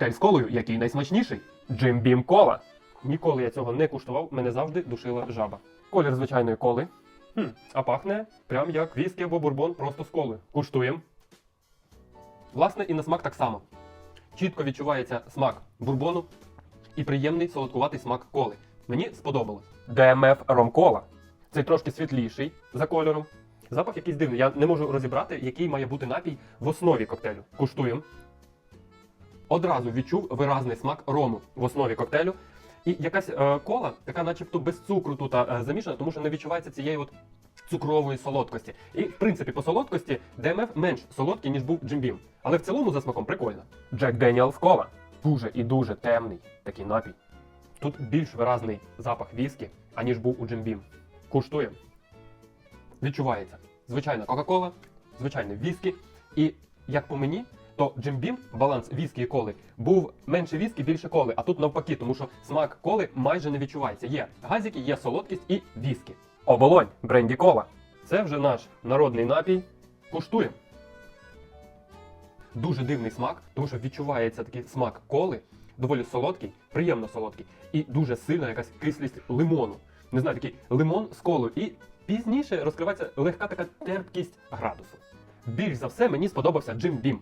Коктейль з колою, який найсмачніший? Джим Бім кола. Ніколи я цього не куштував, мене завжди душила жаба. Колір звичайної коли. Хм, а пахне прям як віскі або бурбон просто з коли. Куштуємо. Власне, і на смак так само. Чітко відчувається смак бурбону і приємний солодкуватий смак коли. Мені сподобалось. ДМФ ромкола. Цей трошки світліший за кольором. Запах якийсь дивний. Я не можу розібрати, який має бути напій в основі коктейлю. Куштуємо. Одразу відчув виразний смак рому в основі коктейлю. І якась е, кола, така начебто без цукру тут е, замішана, тому що не відчувається цієї от цукрової солодкості. І в принципі по солодкості ДМФ менш солодкий, ніж був Джим Бім. Але в цілому за смаком прикольно. Джек Деніелс кола. Дуже і дуже темний такий напій. Тут більш виразний запах віскі, аніж був у Джим Бім. Куштуємо. Відчувається. Звичайна Кока-Кола, звичайне віскі. І як по мені, то Джим Бім, баланс віскі і коли, був менше віскі, більше коли. А тут навпаки, тому що смак коли майже не відчувається. Є газики, є солодкість і віскі. Оболонь, бренді кола. Це вже наш народний напій. Куштуємо. Дуже дивний смак, тому що відчувається такий смак коли, доволі солодкий, приємно солодкий, і дуже сильна якась кислість лимону. Не знаю, такий лимон з колою. І пізніше розкривається легка така терпкість градусу. Більш за все мені сподобався Джим Бім.